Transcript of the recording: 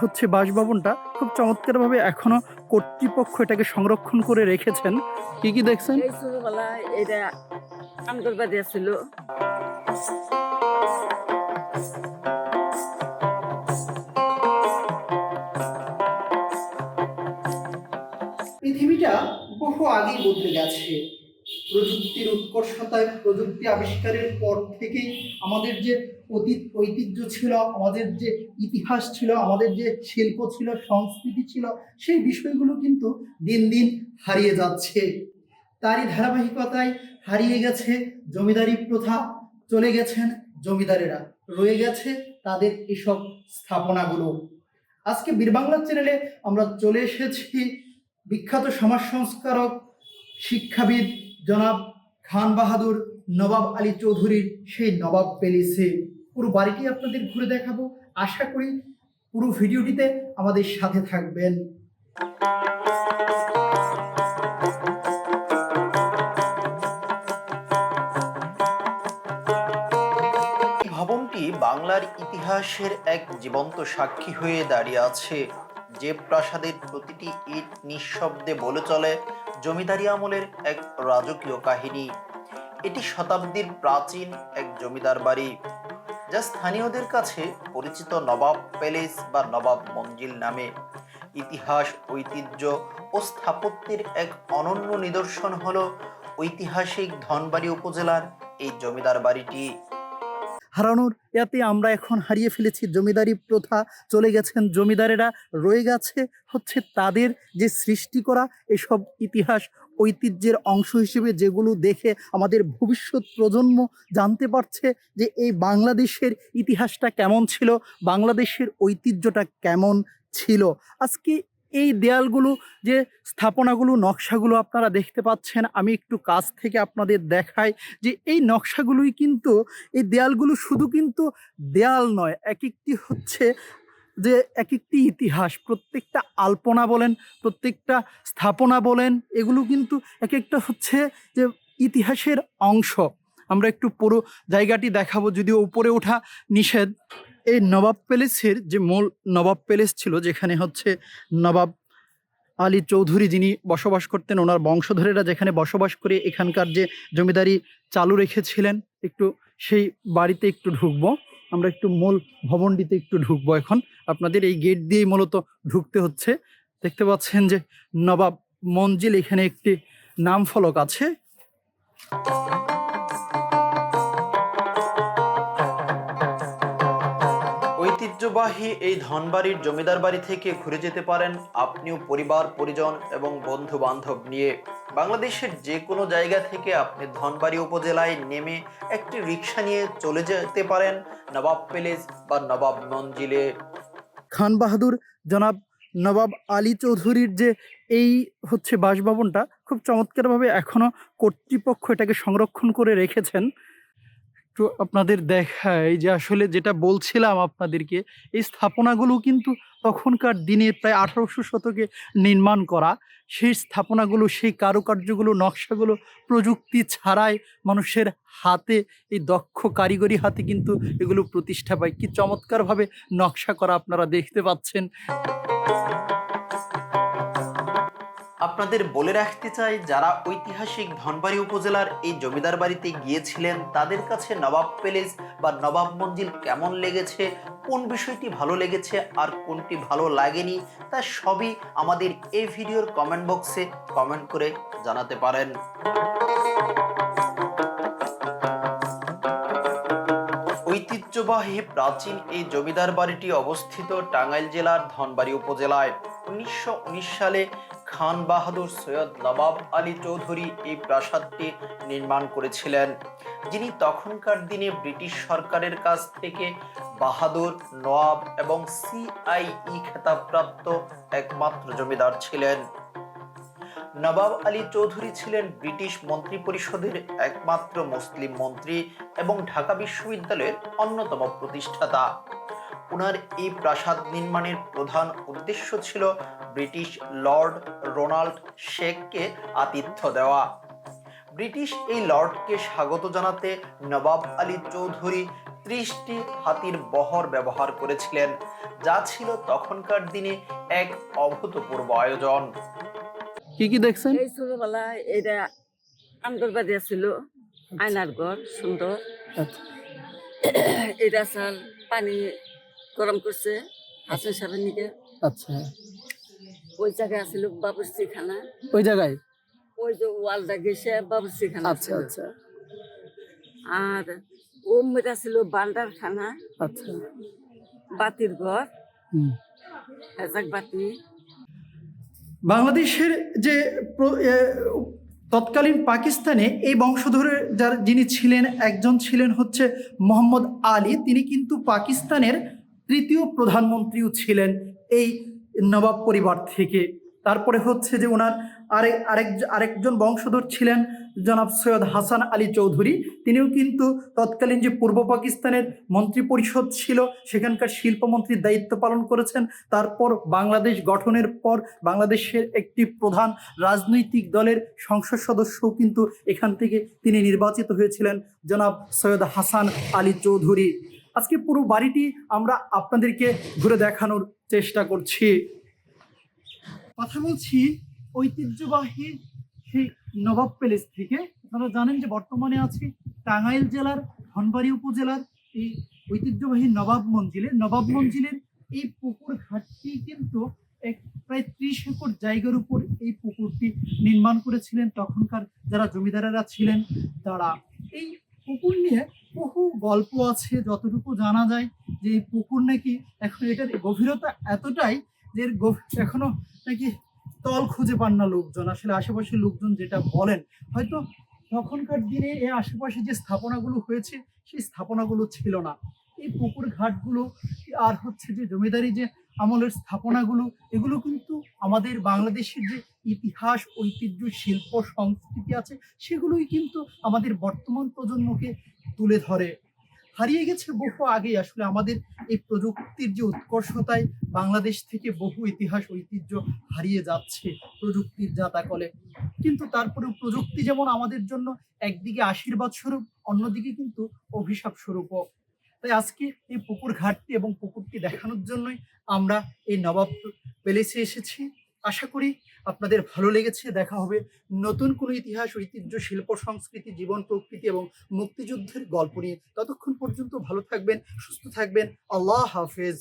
হচ্ছে বাসভবনটা খুব চমৎকারভাবে এখনও কর্তৃপক্ষ এটাকে সংরক্ষণ করে রেখেছেন। কি কি দেখছেন? এটা ছিল। পৃথিবীটা বহু আগেই বদলে গেছে। প্রযুক্তির উৎকর্ষতায় প্রযুক্তি আবিষ্কারের পর থেকেই আমাদের যে অতীত ঐতিহ্য ছিল, আমাদের যে ইতিহাস ছিল, আমাদের যে শিল্প ছিল, সংস্কৃতি ছিল, সেই বিষয়গুলো কিন্তু দিন দিন হারিয়ে যাচ্ছে। তারই ধারাবাহিকতায় হারিয়ে গেছে জমিদারি প্রথা, চলে গেছেন জমিদারেরা, রয়ে গেছে তাদের এসব স্থাপনাগুলো। আজকে বীরবাংলা চ্যানেলে আমরা চলে এসেছি বিখ্যাত সমাজ সংস্কারক, শিক্ষাবিদ জনাব খান বাহাদুর নবাব আলী চৌধুরীর সেই নবাব প্যালেসে। পুরো বাড়িটি আপনাদের ঘুরে দেখাবো। আশা করি পুরো ভিডিওটিতে আমাদের সাথে থাকবেন। ভবনটি বাংলার ইতিহাসের এক জীবন্ত সাক্ষী হয়ে দাঁড়িয়ে আছে। যে প্রাসাদের প্রতিটি ইট নিঃশব্দে বলে চলে জমিদারি আমলের এক রাজকীয় কাহিনী। এটি শতাব্দীর প্রাচীন এক জমিদার বাড়ি, যা স্থানীয়দের কাছে পরিচিত নবাব প্যালেস বা নবাব মঞ্জিল নামে। ইতিহাস, ঐতিহ্য ও স্থাপত্যের এক অনন্য নিদর্শন হলো ঐতিহাসিক ধনবাড়ি উপজেলার এই জমিদার বাড়িটি। হারানোর, এতে আমরা এখন হারিয়ে ফেলেছি জমিদারি প্রথা, চলে গেছেন জমিদারেরা, রয়ে গেছে হচ্ছে তাদের যে সৃষ্টি করা এসব ইতিহাস, ঐতিহ্যের অংশ হিসেবে যেগুলো দেখে আমাদের ভবিষ্যৎ প্রজন্ম জানতে পারছে যে এই বাংলাদেশের ইতিহাসটা কেমন ছিল, বাংলাদেশের ঐতিহ্যটা কেমন ছিল। আজকে এই দেয়ালগুলো যে স্থাপনাগুলো, নকশাগুলো আপনারা দেখতে পাচ্ছেন, আমি একটু কাছ থেকে আপনাদের দেখাই যে এই নকশাগুলোই কিন্তু, এই দেয়ালগুলো শুধু কিন্তু দেয়াল নয় এক একটি হচ্ছে যে এক একটি ইতিহাস। প্রত্যেকটা আলপনা বলেন, প্রত্যেকটা স্থাপনা বলেন, এগুলো কিন্তু এক একটা হচ্ছে যে ইতিহাসের অংশ। আমরা একটু পুরো জায়গাটি দেখাবো, যদিও উপরে ওঠা নিষেধ। এই নবাব প্যালেসের যে মূল নবাব প্যালেস ছিল, যেখানে হচ্ছে নবাব আলী চৌধুরী যিনি বসবাস করতেন, ওনার বংশধরেরা যেখানে বসবাস করে, এখানকার যে জমিদারি চালু রেখেছিলেন, একটু সেই বাড়িতে একটু ঢুকবো। আমরা একটু মূল ভবনটিতে একটু ঢুকবো এখন। আপনাদের এই গেট দিয়েই মূলত ঢুকতে হচ্ছে। দেখতে পাচ্ছেন যে নবাব মঞ্জিল এখানে একটি নাম ফলক আছে। ঐতিহ্যবাহী এই ধনবাড়ির জমিদার বাড়ি থেকে ঘুরে যেতে পারেন আপনিও পরিবার, পরিজন এবং বন্ধু বান্ধব নিয়ে। বাংলাদেশের যে কোনো জায়গা থেকে আপনি ধনবাড়ি উপজেলায় নেমে একটি রিক্সা নিয়ে চলে যেতে পারেন নবাব প্যালেস বা নবাব মঞ্জিলে। খান বাহাদুর, জনাব নবাব আলী চৌধুরীর যে এই হচ্ছে বাসভবনটা, খুব চমৎকারভাবে এখনও কর্তৃপক্ষ এটাকে সংরক্ষণ করে রেখেছেন। একটু আপনাদের দেখাই যে আসলে যেটা বলছিলাম আপনাদেরকে, এই স্থাপনাগুলো কিন্তু তখনকার দিনে প্রায় আঠারোশো শতকে নির্মাণ করা। সেই স্থাপনাগুলো, সেই কারুকার্যগুলো, নকশাগুলো প্রযুক্তি ছাড়াই মানুষের হাতে, এই দক্ষ কারিগরি হাতে কিন্তু এগুলো প্রতিষ্ঠা পায়। কি চমৎকারভাবে নকশা করা আপনারা দেখতে পাচ্ছেন। আপনাদের বলে রাখতে চাই, যারা ঐতিহাসিক ধনবাড়ি উপজেলার এই জমিদার বাড়িতে গিয়েছিলেন, তাদের কাছে নবাব প্যালেস বা নবাব মঞ্জিল কেমন লেগেছে, কোন বিষয়টি ভালো লেগেছে আর কোনটি ভালো লাগেনি, তা সবই আমাদের এই ভিডিওর কমেন্ট বক্সে কমেন্ট করে জানাতে পারেন। ঐতিহ্যবাহী প্রাচীন এই জমিদার বাড়িটি অবস্থিত টাঙ্গাইল জেলার ধনবাড়ি উপজেলায়। উনিশশো উনিশ সালে খান বাহাদুর সৈয়দ নবাব আলী চৌধুরী এই প্রাসাদটি নির্মাণ করেছিলেন। যিনি তখনকার দিনে ব্রিটিশ সরকারের কাছ থেকে বাহাদুর, নওয়াব এবং সিআইই খেতাবপ্রাপ্ত একমাত্র জমিদার ছিলেন। নবাব আলী চৌধুরী ছিলেন ব্রিটিশ মন্ত্রিপরিষদের একমাত্র মুসলিম মন্ত্রী এবং ঢাকা বিশ্ববিদ্যালয়ের অন্যতম প্রতিষ্ঠাতা। ওনার এই প্রাসাদ নির্মাণের প্রধান উদ্দেশ্য ছিল ব্রিটিশ লর্ড রোনাল্ড শেখকে আতিথ্য দেওয়া। ব্রিটিশ এই লর্ডকে স্বাগত জানাতে নবাব আলী চৌধুরী ত্রিশটি হাতির বহর ব্যবহার করেছিলেন যা ছিল তখনকার দিনে এক অভূতপূর্ব আয়োজন। কি কি দেখছেন? এই ছোটবেলায় এটা আমগর বাড়ি ছিল আয়নার ঘর সুন্দর। আচ্ছা। এটা চাল পানি গরম করছে হাসন সাহেবের নিকে। আচ্ছা। ওই জায়গায় আছিল বাবুর্চি খানা ওই জায়গায়? ওই যে ওয়ালটা গেছে বাবুর্চি খানা আচ্ছা আচ্ছা। আর ও মেয়েটা ছিল বান্ডার খানা আচ্ছা। বাতির ঘর। হেজাক বাতি। বাংলাদেশের যে তৎকালীন পাকিস্তানে এই বংশধরের যার যিনি ছিলেন একজন ছিলেন হচ্ছে মোহাম্মদ আলী তিনি কিন্তু পাকিস্তানের তৃতীয় প্রধানমন্ত্রীও ছিলেন। এই নবাব পরিবার থেকে। তারপরে হচ্ছে যে ওনার আরেক আরেক আরেকজন বংশধর ছিলেন জনাব সৈয়দ হাসান আলী চৌধুরী। তিনিও কিন্তু তৎকালীন যে পূর্ব পাকিস্তানের মন্ত্রী পরিষদ ছিল, সেখানকার শিল্পমন্ত্রীর দায়িত্ব পালন করেছেন। তারপর বাংলাদেশ গঠনের পর বাংলাদেশের একটি প্রধান রাজনৈতিক দলের সংসদ সদস্যও কিন্তু এখান থেকে তিনি নির্বাচিত হয়েছিলেন, জনাব সৈয়দ হাসান আলী চৌধুরী। আজকে পুরো বাড়িটি আমরা আপনাদেরকে ঘুরে দেখানোর চেষ্টা করছি। কথা বলছি ঐতিহ্যবাহী সেই নবাব প্যালেস থেকে। আপনারা জানেন যে বর্তমানে আছি টাঙ্গাইল জেলার, ধনবাড়ি উপজেলার এই ঐতিহ্যবাহী নবাব মঞ্জিলে। নবাব মঞ্জিলের এই পুকুর ঘাটটি কিন্তু এক প্রায় ত্রিশ একর জায়গার উপর এই পুকুরটি নির্মাণ করেছিলেন। তখনকার যারা জমিদারেরা ছিলেন, তারা এই পুকুর নিয়ে বহু গল্প আছে, যতটুকু জানা যায় যে এই পুকুর নাকি এখন এটার গভীরতা এতটাই যে এর এখনও নাকি তল খুঁজে পান না লোকজন। আসলে আশেপাশের লোকজন যেটা বলেন, হয়তো তখনকার দিনে এই আশেপাশে যে স্থাপনাগুলো হয়েছে, সেই স্থাপনাগুলো ছিল না। এই পুকুর ঘাটগুলো আর হচ্ছে যে জমিদারি যে আমলের স্থাপনাগুলো, এগুলো কিন্তু আমাদের বাংলাদেশের যে ইতিহাস, ঐতিহ্য, শিল্প, সংস্কৃতি আছে, সেগুলোই কিন্তু আমাদের বর্তমান প্রজন্মকে তুলে ধরে। হারিয়ে গেছে বহু আগেই আসলে আমাদের এই প্রযুক্তির যে উৎকর্ষতায় বাংলাদেশ থেকে বহু ইতিহাস, ঐতিহ্য হারিয়ে যাচ্ছে প্রযুক্তির জাতাকলে কিন্তু তারপরেও প্রযুক্তি যেমন আমাদের জন্য একদিকে আশীর্বাদ স্বরূপ, অন্যদিকে কিন্তু অভিশাপ স্বরূপও। তাই আজকে এই পুকুর ঘাটটি এবং পুকুরটি দেখানোর জন্যই আমরা এই নবাব প্যালেসে এসেছি। আশা করি আপনাদের ভালো লেগেছে। দেখা হবে নতুন কোনো ইতিহাস, ঐতিহ্য, শিল্প, সংস্কৃতি, জীবন, প্রকৃতি এবং মুক্তিযুদ্ধের গল্প নিয়ে। ততক্ষণ পর্যন্ত ভালো থাকবেন, সুস্থ থাকবেন। আল্লাহ হাফেজ।